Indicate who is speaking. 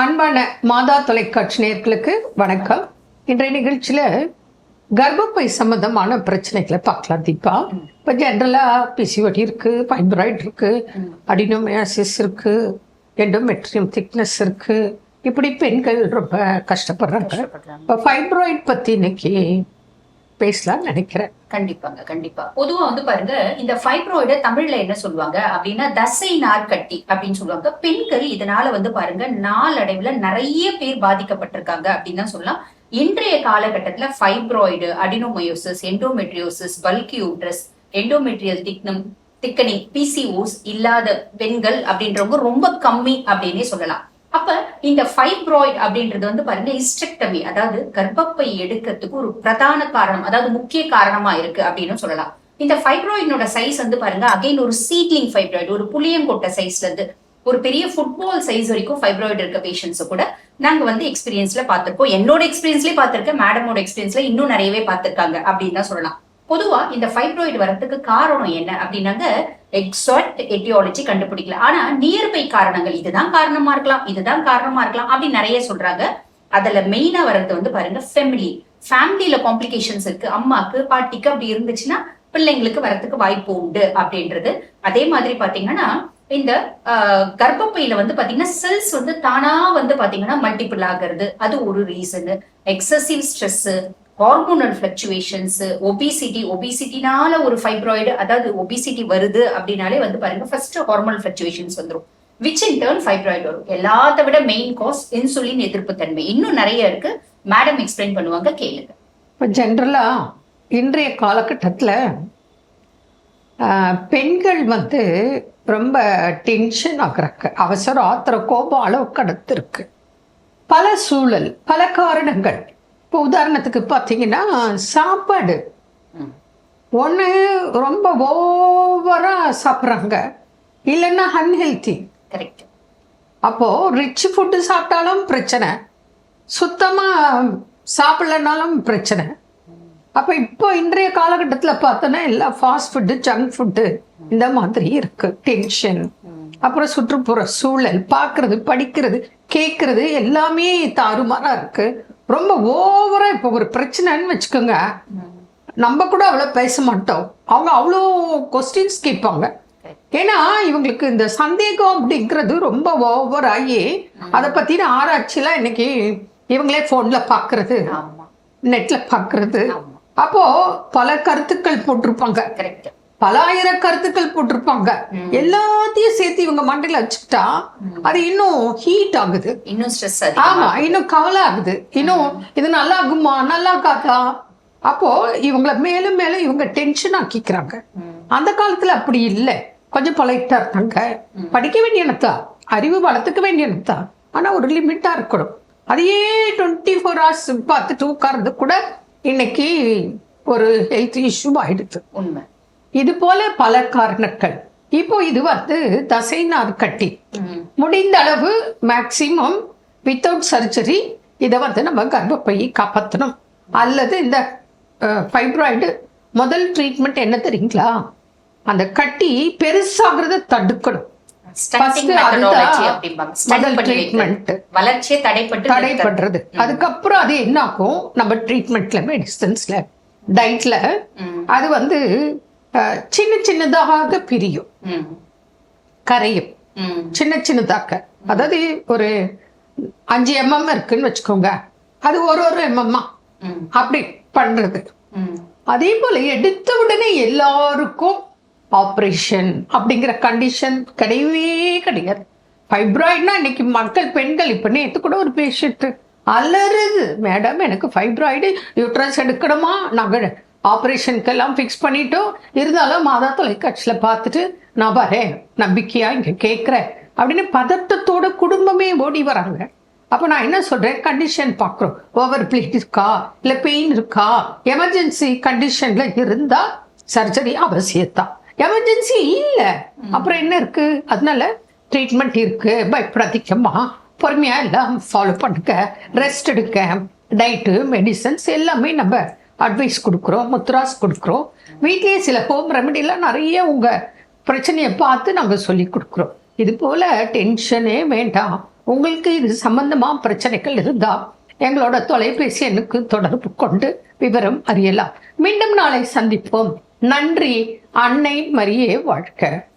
Speaker 1: அன்பான மாதா தொலைக்காட்சி நேயர்களுக்கு வணக்கம். இன்றைய நிகழ்ச்சியில கர்ப்பப்பை சம்பந்தமான பிரச்சனைகளை பார்க்கலாம் தீபா. இப்போ ஜென்ரலாக பிசிஓடி இருக்கு ஃபைப்ராய்டு இருக்கு அடினோமியாசிஸ் இருக்கு எண்டோமெட்ரியம் திக்னஸ் இருக்கு. இப்படி பெண்கள் ரொம்ப கஷ்டப்படுறாங்க. இப்போ ஃபைப்ராய்டு பத்தி இன்னைக்கு பேசலாம்னு நினைக்கிறேன்.
Speaker 2: கண்டிப்பாங்க கண்டிப்பா. பொதுவா வந்து பாருங்க இந்த ஃபைப்ராய்ட தமிழ்ல என்ன சொல்லுவாங்க அப்படின்னா தசை நார்க்கட்டி அப்படின்னு சொல்லுவாங்க. பெண்கள் இதனால வந்து பாருங்க நாளடைவுல நிறைய பேர் பாதிக்கப்பட்டிருக்காங்க அப்படின்னு தான் சொல்லலாம். இன்றைய காலகட்டத்துல fibroid adenomyosis endometriosis bulky uterus endometrial திக்னம் thickening PCOS இல்லாத பெண்கள் அப்படின்றவங்க ரொம்ப கம்மி அப்படின்னே சொல்லலாம். அப்ப இந்த ஃபைப்ராய்டு அப்படின்றது வந்து பாருங்க இஸ்டெக்டமி அதாவது கர்ப்பப்பை எடுக்கிறதுக்கு ஒரு பிரதான காரணம் அதாவது முக்கிய காரணமா இருக்கு அப்படின்னு சொல்லலாம். இந்த ஃபைப்ராய்டினோட சைஸ் வந்து பாருங்க அகைன் ஒரு சீட்லிங் ஃபைப்ராய்டு ஒரு புளியங்கொட்டை சைஸ்ல இருந்து ஒரு பெரிய ஃபுட்பால் சைஸ் வரைக்கும் ஃபைப்ராய்டு இருக்க பேஷண்ட்ஸ் கூட நாங்க வந்து எக்ஸ்பீரியன்ஸ்ல பார்த்திருக்கோம். என்னோட எக்ஸ்பீரியன்ஸ்லயே பார்த்திருக்கேன் மேடமோட எக்ஸ்பீரியன்ஸ்ல இன்னும் நிறையவே பார்த்திருக்காங்க அப்படின்னு தான் சொல்லலாம். பொதுவா இந்த ஃபைப்ராய்டு வரத்துக்கு காரணம் என்ன அப்படின்னாங்க எக்ஸாக்ட் எட்டியாலஜி கண்டுபிடிக்கல. ஆனா நியர்பை காரணங்கள் இதுதான் காரணமா இருக்கலாம் இதுதான் காரணமா இருக்கலாம் அப்படின்னு நிறைய சொல்றாங்க. அதுல மெயினா வர்றது வந்து பாருங்க ஃபேமிலி ஃபேமிலியில காம்ப்ளிகேஷன்ஸ் இருக்கு. அம்மாக்கு பாட்டிக்கு அப்படி இருந்துச்சுன்னா பிள்ளைங்களுக்கு வரத்துக்கு வாய்ப்பு உண்டு அப்படின்றது. அதே மாதிரி பாத்தீங்கன்னா இந்த கர்ப்பப்பையில வந்து பாத்தீங்கன்னா செல்ஸ் வந்து தானா வந்து பாத்தீங்கன்னா மல்டிபிள் ஆகிறது. அது ஒரு reason excessive stress hormonal fluctuations obesity ஒபிசிட்டினால ஒரு ஃபைப்ராய்டு அதாவது ஒபிசிட்டி வருது அப்படின்னாலே வந்து பாருங்க ஃபர்ஸ்ட் ஹார்மோனல் ஃபிளக்சுவேஷன்ஸ் வந்துடும் விச் இன் டேர்ன் ஃபைப்ராய்டு வரும். எல்லாத்த விட மெயின் காஸ் இன்சுலின் எதிர்ப்பு தன்மை இன்னும் நிறைய இருக்கு. மேடம் எக்ஸ்பிளைன் பண்ணுவாங்க கேளுங்க.
Speaker 1: இப்போ ஜென்ரலாக இன்றைய காலகட்டத்தில் பெண்கள் வந்து ரொம்ப டென்ஷன் ஆகுறாங்க அவசர ஆத்திர கோபம் அளவு கடத்திருக்கு பல சூழல் பல காரணங்கள். இப்போ உதாரணத்துக்கு பார்த்தீங்கன்னா சாப்பாடு. ஒன்று ரொம்ப ஓவராக சாப்பிட்றாங்க. இல்லைன்னா அன்ஹெல்த்தி
Speaker 2: கரெக்ட்
Speaker 1: அப்போது ரிச் ஃபுட்டு சாப்பிட்டாலும் பிரச்சனை. சுத்தமாக சாப்பிடலனாலும் பிரச்சனை. அப்போ இப்போ இன்றைய காலகட்டத்தில் பார்த்தோன்னா எல்லாம் ஃபாஸ்ட் ஃபுட்டு ஜங்க் ஃபுட்டு இந்த மாதிரி இருக்கு. டென்ஷன் அப்புறம் சுற்றுப்புற சூழல் பார்க்கறது படிக்கிறது கேட்கறது எல்லாமே தாறுமாறா இருக்கு. ரொம்ப ஓவரா இப்போ ஒரு பிரச்சனைன்னு வச்சுக்கோங்க. நம்ம கூட அவ்வளோ பேச மாட்டோம். அவங்க அவ்வளோ கொஸ்டின்ஸ் கேட்பாங்க. ஏன்னா இவங்களுக்கு இந்த சந்தேகம் அப்படிங்கிறது ரொம்ப ஓவர் ஆகி அதை பத்தின ஆராய்ச்சிலாம் இன்னைக்கு இவங்களே ஃபோன்ல பார்க்கறது நெட்ல பார்க்கறது.
Speaker 2: ஆமா.
Speaker 1: அப்போ பல கருத்துக்கள் போட்டிருப்பாங்க.
Speaker 2: கரெக்ட்
Speaker 1: பல ஆயிரம் கருத்துக்கள் போட்டிருப்பாங்க. எல்லாத்தையும் சேர்த்து இவங்க மண்டையில வச்சுக்கிட்டா அது இன்னும் ஹீட் ஆகுது.
Speaker 2: இன்னும் ஸ்ட்ரெஸ்
Speaker 1: ஆமா இன்னும் கவலை ஆகுது இன்னும் இது நல்லா ஆகுமா நல்லா ஆகாதா அப்போ இவங்கள மேலும் மேலும் இவங்க டென்ஷன் ஆக்கிக்கிறாங்க. அந்த காலத்துல அப்படி இல்லை. கொஞ்சம் பொலைட்டா இருந்தாங்க. படிக்க வேண்டியனத்தா அறிவு வளர்த்துக்க வேண்டியனத்தா ஆனா ஒரு லிமிட்டா இருக்கணும். அதையே டுவெண்ட்டி ஃபோர் ஹவர்ஸ் பார்த்துட்டு உட்கார்ந்து கூட இன்னைக்கு ஒரு ஹெல்த் இஷ்யூ ஆயிடுது.
Speaker 2: உண்மை.
Speaker 1: இது போல பல காரணங்கள். இப்போ இது வந்து தசைநார் கட்டி. முடிந்த அளவு மேக்சிமம் வித்தவுட் சர்ஜரி இதை வந்து நம்ம கர்ப்பப்பையை காப்பாற்றணும் அல்லது இந்த ஃபைப்ராய்டு முதல் ட்ரீட்மெண்ட் என்ன தெரியுங்களா? அந்த கட்டி பெருசாகிறத தடுக்கணும்.
Speaker 2: வளர்ச்சியை தடைப்பட்டு
Speaker 1: தடை
Speaker 2: நிறுத்துறது.
Speaker 1: பண்றது அதுக்கப்புறம் அது என்ன ஆகும் நம்ம ட்ரீட்மெண்ட்ல மெடிசன்ஸ்ல டயட்ல. அது வந்து சின்ன சின்னதாக பிரியும். கரையும். சின்ன சின்னதாக்க அதாவது ஒரு அஞ்சு எம்எம் இருக்குன்னு வச்சுக்கோங்க. அது ஒரு ஒரு எம்எம்மா. அப்படி பண்றது. அதே போல எடுத்த உடனே எல்லாருக்கும் ஆப்ரேஷன் அப்படிங்கிற கண்டிஷன் கிடையவே கிடையாது. ஃபைப்ராய்ட்னா இன்னைக்கு மக்கள் பெண்கள் இப்போ நேற்று கூட ஒரு பேஷண்ட் அலறுது. மேடம் எனக்கு ஃபைப்ராய்டு யூட்ரஸ் எடுக்கணுமா? நாங்கள் ஆப்ரேஷனுக்கெல்லாம் ஃபிக்ஸ் பண்ணிட்டோம் இருந்தாலும் மாதா தொலைக்காட்சியில் பார்த்துட்டு நான் வரேன் நம்பிக்கையா இங்கே கேட்குறேன் அப்படின்னு பதட்டத்தோட குடும்பமே ஓடி வராங்க. அப்போ நான் என்ன சொல்றேன்? கண்டிஷன் பார்க்குறோம். ஓவர் ப்ளீட் இருக்கா? இல்லை பெயின் இருக்கா? எமர்ஜென்சி கண்டிஷன்ல இருந்தா சர்ஜரி அவசியத்தான் எமர்ஜென்சி இல்லை. அப்புறம் என்ன இருக்கு? அதனால ட்ரீட்மெண்ட் இருக்கு. பயப்படாதீங்கம்மா. பொறுமையா எல்லாம் ஃபாலோ பண்ணுங்க. ரெஸ்ட் எடுக்க டயட்டு மெடிசன்ஸ் எல்லாமே நம்ம அட்வைஸ் கொடுக்குறோம் முத்ராஸ் கொடுக்குறோம். வீட்லேயே சில ஹோம் ரெமெடிலாம் நிறைய உங்கள் பிரச்சனையை பார்த்து நாங்கள் சொல்லி கொடுக்குறோம். இது போல் டென்ஷனே வேண்டாம். உங்களுக்கு இது சம்பந்தமாக பிரச்சனைகள் இருந்தால் எங்களோட தொலைபேசி எண்ணுக்கு தொடர்பு கொண்டு விவரம் அறியலாம். மீண்டும் நாளை சந்திப்போம். நன்றி. அன்னை மரியே வாழ்க.